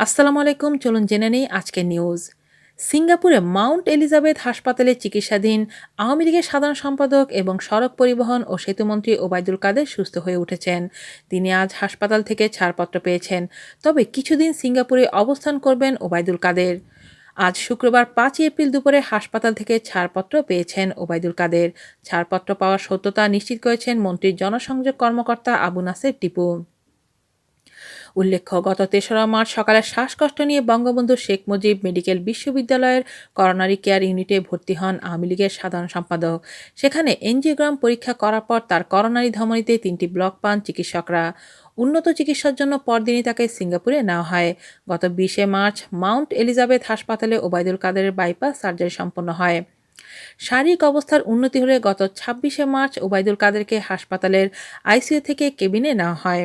আসসালামু আলাইকুম, চলুন জেনে নেই আজকের নিউজ সিঙ্গাপুরে মাউন্ট এলিজাবেথ হাসপাতালে চিকিৎসাধীন আওয়ামী লীগের সাধারণ সম্পাদক এবং সড়ক পরিবহন ও সেতুমন্ত্রী ওবায়দুল কাদের সুস্থ হয়ে উঠেছেন। তিনি আজ হাসপাতাল থেকে ছাড়পত্র পেয়েছেন। তবে কিছুদিন সিঙ্গাপুরে অবস্থান করবেন ওবায়দুল কাদের। আজ শুক্রবার পাঁচই এপ্রিল দুপুরে হাসপাতাল থেকে ছাড়পত্র পেয়েছেন ওবায়দুল কাদের। ছাড়পত্র পাওয়ার সত্যতা নিশ্চিত করেছেন মন্ত্রীর জনসংযোগ কর্মকর্তা আবু নাসের টিপু। উল্লেখ্য, গত তেসরা মার্চ সকালে শ্বাসকষ্ট নিয়ে বঙ্গবন্ধু শেখ মুজিব মেডিকেল বিশ্ববিদ্যালয়ের করোনারি কেয়ার ইউনিটে ভর্তি হন আওয়ামী লীগের সাধারণ সম্পাদক। সেখানে এনজিওগ্রাম পরীক্ষা করার পর তার করোনারি ধমনীতে তিনটি ব্লক পান চিকিৎসকরা। উন্নত চিকিৎসার জন্য পরদিনই তাকে সিঙ্গাপুরে নেওয়া হয়। গত বিশে মার্চ মাউন্ট এলিজাবেথ হাসপাতালে ওবায়দুল কাদেরের বাইপাস সার্জারি সম্পন্ন হয়। শারীরিক অবস্থার উন্নতি হলে গত ছাব্বিশে মার্চ ওবায়দুল কাদেরকে হাসপাতালের আইসিইউ থেকে কেবিনে নেওয়া হয়।